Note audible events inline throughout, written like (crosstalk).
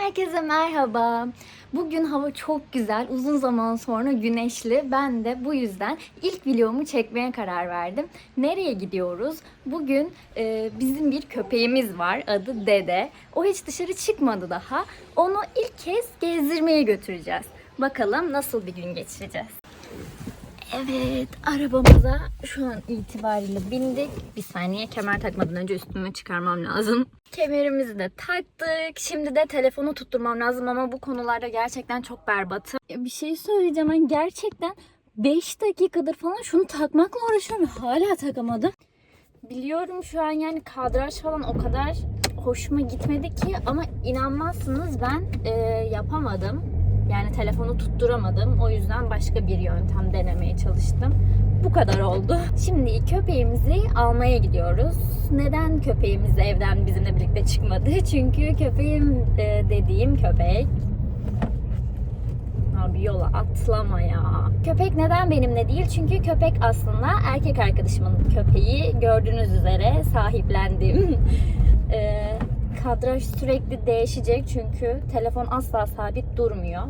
Herkese merhaba. Bugün hava çok güzel, uzun zaman sonra güneşli. Ben de bu yüzden ilk videomu çekmeye karar verdim. Nereye gidiyoruz? Bugün e, bizim bir köpeğimiz var, adı Dede. O hiç dışarı çıkmadı daha. Onu ilk kez gezdirmeye götüreceğiz. Bakalım nasıl bir gün geçireceğiz. Evet, arabamıza şu an itibariyle bindik. Bir saniye kemer takmadan önce üstümü çıkarmam lazım. Kemerimizi de taktık. Şimdi de telefonu tutturmam lazım ama bu konularda gerçekten çok berbatım. Ya bir şey söyleyeceğim ben gerçekten 5 dakikadır falan şunu takmakla uğraşıyorum. Hala takamadım. Biliyorum şu an yani kadraj falan o kadar hoşuma gitmedi ki ama inanmazsınız ben e, yapamadım. Yani telefonu tutturamadım. O yüzden başka bir yöntem denemeye çalıştım. Bu kadar oldu. Şimdi köpeğimizi almaya gidiyoruz. Neden köpeğimiz evden bizimle birlikte çıkmadı? (laughs) Çünkü köpeğim e, dediğim köpek Abi yola atlama ya. Köpek neden benimle değil? Çünkü köpek aslında erkek arkadaşımın köpeği. Gördüğünüz üzere sahiplendim. Ee, (laughs) kadraj sürekli değişecek çünkü telefon asla sabit durmuyor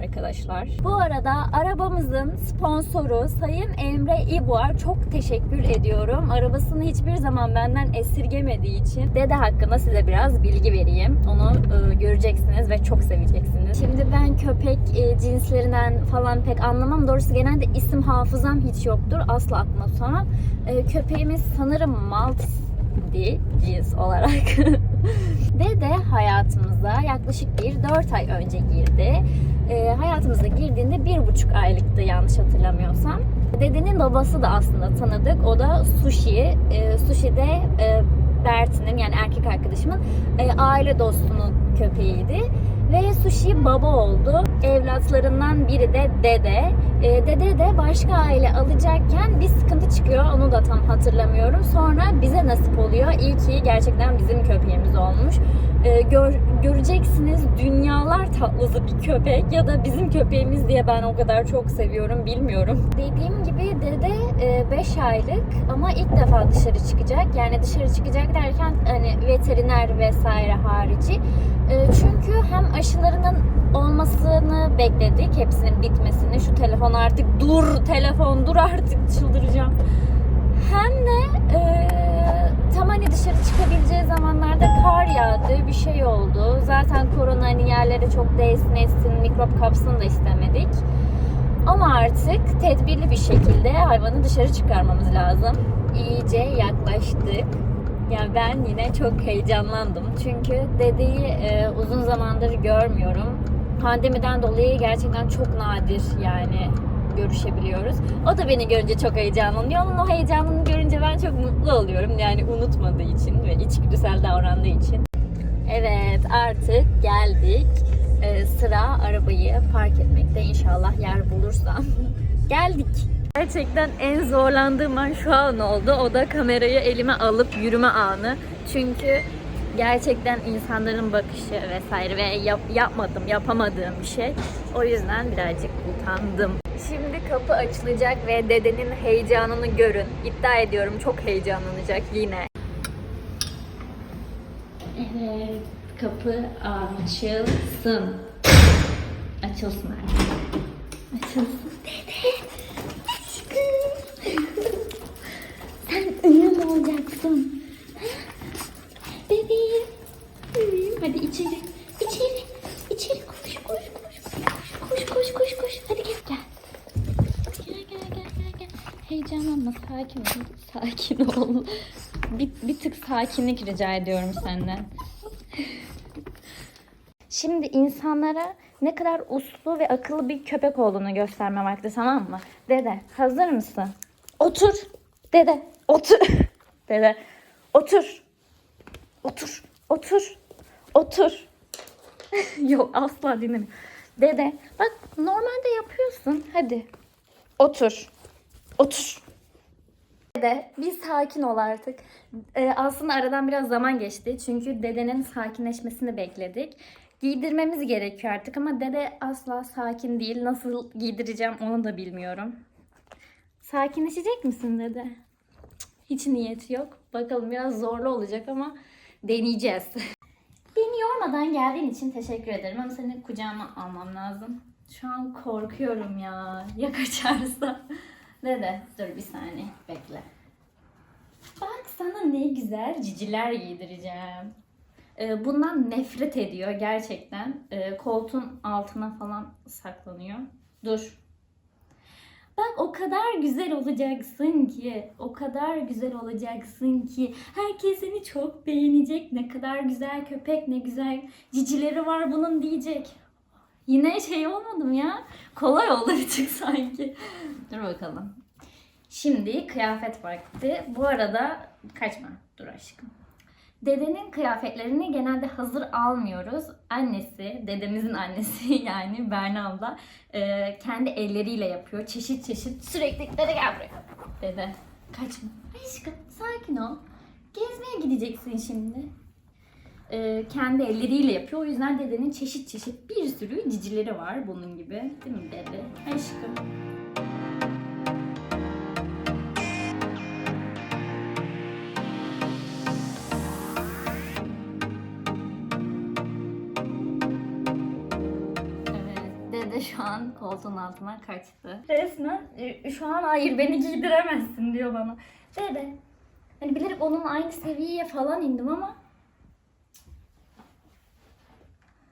arkadaşlar. Bu arada arabamızın sponsoru Sayın Emre İbuar çok teşekkür ediyorum. Arabasını hiçbir zaman benden esirgemediği için dede hakkında size biraz bilgi vereyim. Onu e, göreceksiniz ve çok seveceksiniz. Şimdi ben köpek e, cinslerinden falan pek anlamam. Doğrusu genelde isim hafızam hiç yoktur. Asla aklıma tutamam. E, köpeğimiz sanırım Maltese cins olarak (laughs) Dede hayatımıza yaklaşık bir 4 ay önce girdi. E, hayatımıza girdiğinde bir buçuk aylıktı yanlış hatırlamıyorsam. Dedenin babası da aslında tanıdık. O da Sushi. E, Sushi de e, Bertin'in yani erkek arkadaşımın e, aile dostunun köpeğiydi. Ve Sushi baba oldu. Evlatlarından biri de Dede. E, Dede de başka aile alacakken bir sıkıntı çıkıyor. Onu da tam hatırlamıyorum. Sonra bize nasip oluyor. İyi ki gerçekten bizim köpeğimiz olmuş. E, gör, göreceksiniz dünyalar tatlısı bir köpek ya da bizim köpeğimiz diye ben o kadar çok seviyorum bilmiyorum. Dediğim gibi Dede 5 aylık ama ilk defa dışarı çıkacak. Yani dışarı çıkacak derken hani veteriner vesaire harici. E, çünkü hem aşılarının olmasını bekledik. Hepsinin bitmesini. Şu telefon artık dur telefon dur artık çıldıracağım. Hem de e, tam hani dışarı çıkabileceği zamanlarda kar yağdı, bir şey oldu. Zaten korona hani yerlere çok değsin etsin, mikrop kapsın da istemedik. Ama artık tedbirli bir şekilde hayvanı dışarı çıkarmamız lazım. İyice yaklaştık. Yani ben yine çok heyecanlandım. Çünkü dedeyi e, uzun zamandır görmüyorum. Pandemiden dolayı gerçekten çok nadir yani görüşebiliyoruz. O da beni görünce çok heyecanlanıyor. Onun o heyecanını görünce ben çok mutlu oluyorum. Yani unutmadığı için ve içgüdüsel davrandığı için. Evet artık geldik. Ee, sıra arabayı park etmekte inşallah yer bulursam. (laughs) geldik. Gerçekten en zorlandığım an şu an oldu. O da kamerayı elime alıp yürüme anı. Çünkü gerçekten insanların bakışı vesaire ve yap- yapmadım, yapamadığım bir şey. O yüzden birazcık utandım. Şimdi kapı açılacak ve dedenin heyecanını görün. İddia ediyorum çok heyecanlanacak yine. Evet, kapı açılsın. Açılsın artık. Açılsın dede. Sen ünlü olacaksın. Bebeğim. Hadi içeri. İçeri. İçeri koş koş koş. Koş koş koş koş. Hadi gel gel. Gel gel gel gel gel. Heyecanlanma sakin ol. Sakin ol. Bir, bir tık sakinlik rica ediyorum senden. Şimdi insanlara ne kadar uslu ve akıllı bir köpek olduğunu gösterme vakti tamam mı? Dede hazır mısın? Otur. Dede otur. (laughs) Dede otur. Otur. Otur. Otur. (laughs) Yok asla dinlemiyor. Dede bak normalde yapıyorsun. Hadi. Otur. Otur. Dede bir sakin ol artık. Ee, aslında aradan biraz zaman geçti. Çünkü dedenin sakinleşmesini bekledik. Giydirmemiz gerekiyor artık ama dede asla sakin değil. Nasıl giydireceğim onu da bilmiyorum. Sakinleşecek misin dede? Hiç niyeti yok. Bakalım biraz zorlu olacak ama deneyeceğiz. Beni yormadan geldiğin için teşekkür ederim ama seni kucağıma almam lazım. Şu an korkuyorum ya. Ya kaçarsa? Dede dur bir saniye bekle. Bak sana ne güzel ciciler giydireceğim. Ee, bundan nefret ediyor gerçekten. Ee, koltuğun altına falan saklanıyor. Dur. Bak o kadar güzel olacaksın ki, o kadar güzel olacaksın ki herkes seni çok beğenecek. Ne kadar güzel köpek, ne güzel cicileri var bunun diyecek. Yine şey olmadım ya. Kolay oldu tık sanki. Dur bakalım. Şimdi kıyafet vakti. Bu arada kaçma. Dur aşkım. Dedenin kıyafetlerini genelde hazır almıyoruz. Annesi, dedemizin annesi (laughs) yani Berna abla e, kendi elleriyle yapıyor. Çeşit çeşit sürekli dede gel buraya. Dede kaçma. Aşkım sakin ol. Gezmeye gideceksin şimdi. E, kendi elleriyle yapıyor. O yüzden dedenin çeşit çeşit bir sürü cicileri var bunun gibi. Değil mi dede? Aşkım. Koltuğun altına kaçtı. Resmen e, şu an hayır beni giydiremezsin diyor bana. Dede, hani bilerek onun aynı seviyeye falan indim ama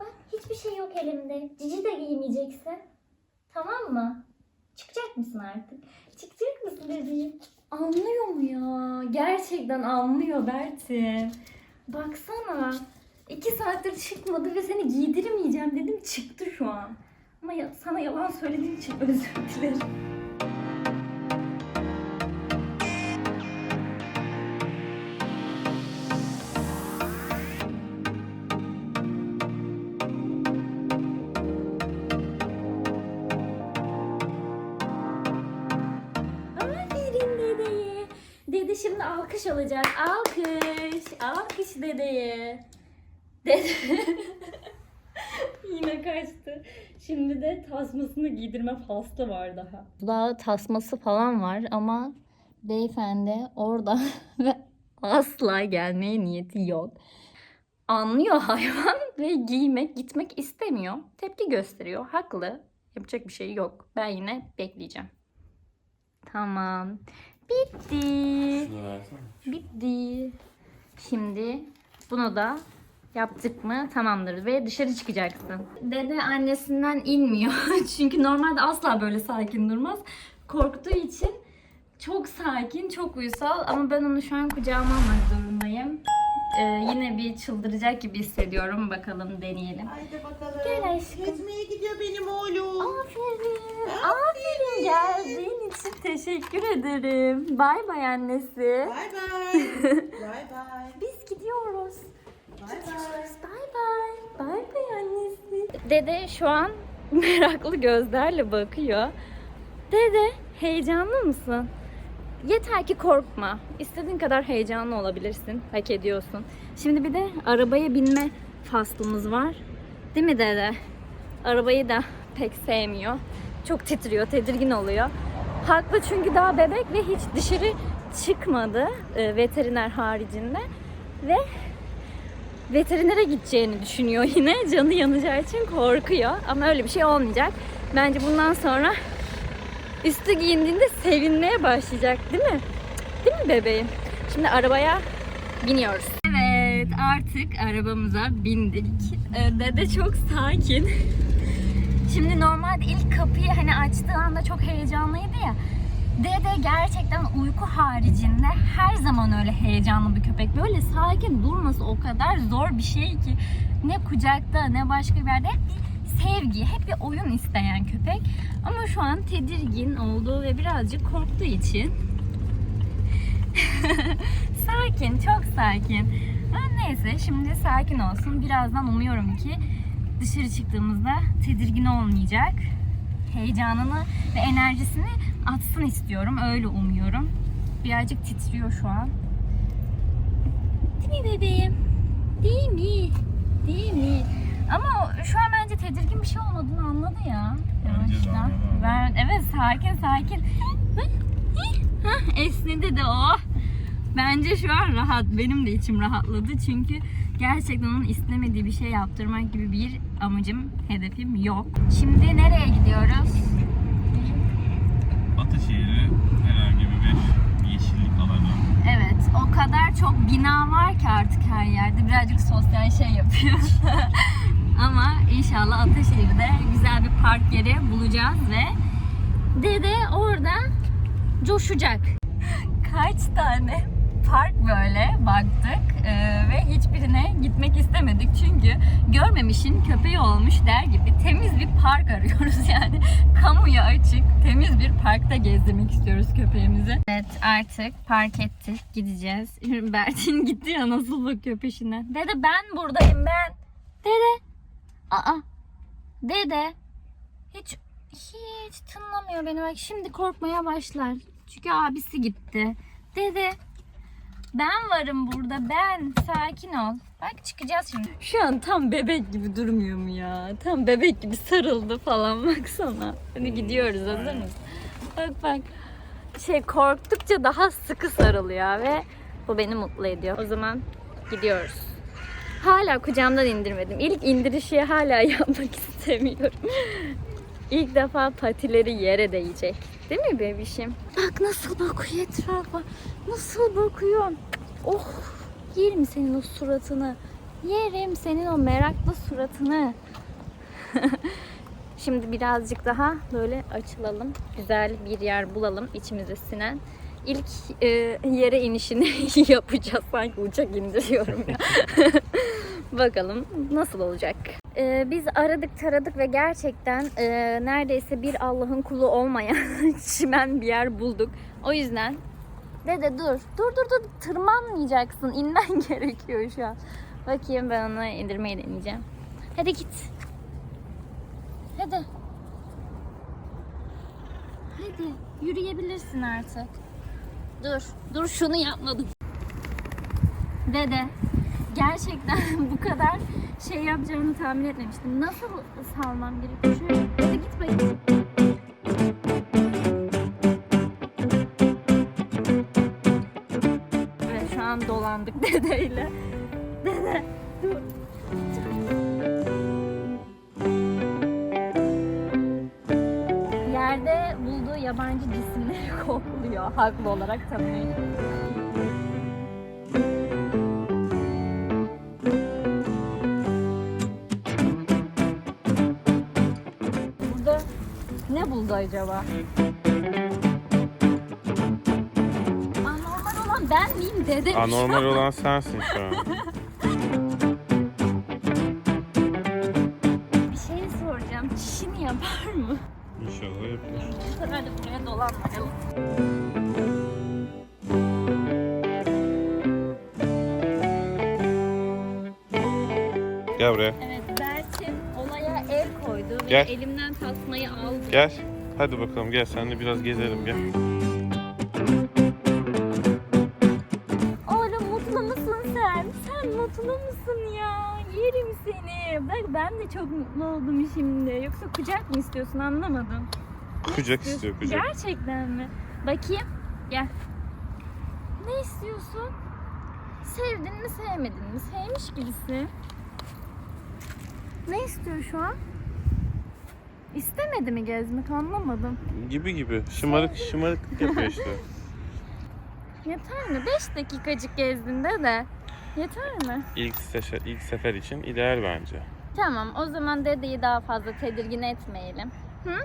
Bak hiçbir şey yok elimde. Cici de giymeyeceksin. Tamam mı? Çıkacak mısın artık? Çıkacak mısın bebeğim? Anlıyor mu ya? Gerçekten anlıyor Bertin. Baksana. İki saattir çıkmadı ve seni giydirmeyeceğim dedim çıktı şu an. Ama ya, sana yalan söylediğim için özür dilerim. Aferin dedeye. Dede şimdi alkış alacak. Alkış. Alkış dedeye. Dede. (laughs) Yine kaçtı. Şimdi de tasmasını giydirme faslı var daha. Daha tasması falan var ama beyefendi orada (laughs) ve asla gelmeye niyeti yok. Anlıyor hayvan (laughs) ve giymek, gitmek istemiyor. Tepki gösteriyor. Haklı. Yapacak bir şey yok. Ben yine bekleyeceğim. Tamam. Bitti. Bitti. Şimdi bunu da yaptık mı tamamdır ve dışarı çıkacaksın. Dede annesinden inmiyor. (laughs) Çünkü normalde asla böyle sakin durmaz. Korktuğu için çok sakin, çok uysal ama ben onu şu an kucağıma almak zorundayım. Ee, yine bir çıldıracak gibi hissediyorum. Bakalım deneyelim. Haydi bakalım. Gel aşkım. Gezmeye gidiyor benim oğlum. Aferin. Aferin geldiğin için teşekkür ederim. Bay bay annesi. Bay bay. bay bay. (laughs) Biz gidiyoruz. Bay bay. Bay bay annesi. Dede şu an (laughs) meraklı gözlerle bakıyor. Dede heyecanlı mısın? Yeter ki korkma. İstediğin kadar heyecanlı olabilirsin. Hak ediyorsun. Şimdi bir de arabaya binme faslımız var. Değil mi dede? Arabayı da pek sevmiyor. Çok titriyor, tedirgin oluyor. Haklı çünkü daha bebek ve hiç dışarı çıkmadı e, veteriner haricinde. Ve veterinere gideceğini düşünüyor yine. (laughs) Canı yanacağı için korkuyor. Ama öyle bir şey olmayacak. Bence bundan sonra üstü giyindiğinde sevinmeye başlayacak değil mi? Değil mi bebeğim? Şimdi arabaya biniyoruz. Evet artık arabamıza bindik. Ee, Dede çok sakin. (laughs) Şimdi normalde ilk kapıyı hani açtığı anda çok heyecanlıydı ya. Dede gerçekten uyku haricinde her zaman öyle heyecanlı bir köpek. Böyle sakin durması o kadar zor bir şey ki. Ne kucakta ne başka bir yerde sevgi, hep bir oyun isteyen köpek. Ama şu an tedirgin olduğu ve birazcık korktuğu için (laughs) sakin, çok sakin. Ha, neyse şimdi sakin olsun. Birazdan umuyorum ki dışarı çıktığımızda tedirgin olmayacak. Heyecanını ve enerjisini atsın istiyorum. Öyle umuyorum. Birazcık titriyor şu an. Değil mi bebeğim? Değil mi? Değil mi? Ama şu an bence tedirgin bir şey olmadığını anladı ya. Bence de Yavaştan. anladı. Ben, evet sakin sakin. Hah, esnedi de o. Bence şu an rahat. Benim de içim rahatladı çünkü gerçekten onun istemediği bir şey yaptırmak gibi bir amacım, hedefim yok. Şimdi nereye gidiyoruz? Ataşehir'e herhangi bir yeşillik alanı. Evet, o kadar çok bina var ki artık her yerde. Birazcık sosyal şey yapıyoruz. (laughs) Ama inşallah Ataşehir'de güzel bir park yeri bulacağız ve dede orada coşacak. (laughs) Kaç tane park böyle baktık ee, ve hiçbirine gitmek istemedik çünkü görmemişin köpeği olmuş der gibi temiz bir park arıyoruz (laughs) yani kamuya açık temiz bir parkta gezdirmek istiyoruz köpeğimizi. Evet artık park ettik gideceğiz. (laughs) Bertin gitti ya nasıl bakıyor peşine. Dede ben buradayım ben. Dede. Aa. Dede. Hiç hiç tınlamıyor beni bak şimdi korkmaya başlar. Çünkü abisi gitti. Dede. Ben varım burada ben. Sakin ol. Bak çıkacağız şimdi. Şu an tam bebek gibi durmuyor mu ya? Tam bebek gibi sarıldı falan (laughs) baksana. Hadi gidiyoruz hazır mısın? Bak bak. Şey korktukça daha sıkı sarılıyor ve bu beni mutlu ediyor. O zaman gidiyoruz. Hala kucağımdan indirmedim. İlk indirişi hala (laughs) yapmak istemiyorum. İlk defa patileri yere değecek. Değil mi bebişim? Bak nasıl bakıyor etrafa. Nasıl bakıyor. Oh yerim senin o suratını. Yerim senin o meraklı suratını. (laughs) Şimdi birazcık daha böyle açılalım. Güzel bir yer bulalım içimize sinen. İlk e, yere inişini (laughs) yapacağız. Sanki uçak indiriyorum ya. (laughs) Bakalım nasıl olacak. E, biz aradık taradık ve gerçekten e, neredeyse bir Allah'ın kulu olmayan (laughs) çimen bir yer bulduk. O yüzden Dede dur. Dur dur dur. Tırmanmayacaksın. İnmen (laughs) gerekiyor şu an. Bakayım ben onu indirmeyi deneyeceğim. Hadi git. Hadi. Hadi. Yürüyebilirsin artık. Dur. Dur şunu yapmadım. Dede. Gerçekten (laughs) bu kadar şey yapacağını tahmin etmemiştim. Nasıl salmam gerekiyor? Hadi git bakayım. Evet şu an dolandık (laughs) dedeyle. Dede dur. Yerde bulduğu yabancı cisimleri (laughs) kokluyor haklı olarak tabii. Acaba? Anormal olan ben miyim dede? Anormal olan sensin şu an. (laughs) Bir şey soracağım. Çişini yapar mı? İnşallah yapar. Bu sefer de buraya dolanmayalım. Gel buraya. Evet Berçin olaya el koydu ve Gel. elimden tasmayı aldı. Gel. Hadi bakalım gel seninle biraz gezelim gel. Oğlum mutlu musun sen? Sen mutlu musun ya? Yerim seni. Bak ben de çok mutlu oldum şimdi. Yoksa kucak mı istiyorsun anlamadım. Kucak istiyor kucak. Gerçekten mi? Bakayım. Gel. Ne istiyorsun? Sevdin mi sevmedin mi? Sevmiş gibisin. Ne istiyor şu an? İstemedi mi gezmek anlamadım. Gibi gibi. Şımarık şımarık yapıyor işte. (laughs) Yeter mi? 5 dakikacık gezdin de. Yeter mi? İlk sefer, ilk sefer için ideal bence. Tamam o zaman dedeyi daha fazla tedirgin etmeyelim. Hı?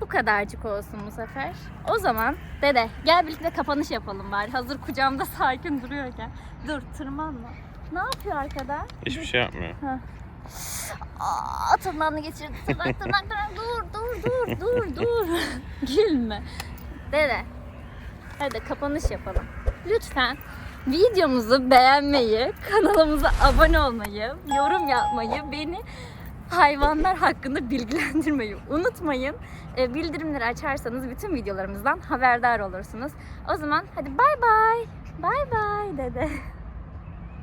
Bu kadarcık olsun bu sefer. O zaman dede gel birlikte kapanış yapalım bari. Hazır kucağımda (laughs) sakin duruyorken. Dur tırmanma. Ne yapıyor arkada? Hiçbir şey yapmıyor. Aa, tırnağını geçir. Tırnak tırnak tırnak. Dur dur dur dur dur. (laughs) Gülme. Dede. Hadi kapanış yapalım. Lütfen videomuzu beğenmeyi, kanalımıza abone olmayı, yorum yapmayı, beni hayvanlar hakkında bilgilendirmeyi unutmayın. E, bildirimleri açarsanız bütün videolarımızdan haberdar olursunuz. O zaman hadi bay bay. Bay bay dede.